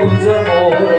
운전 오 뭐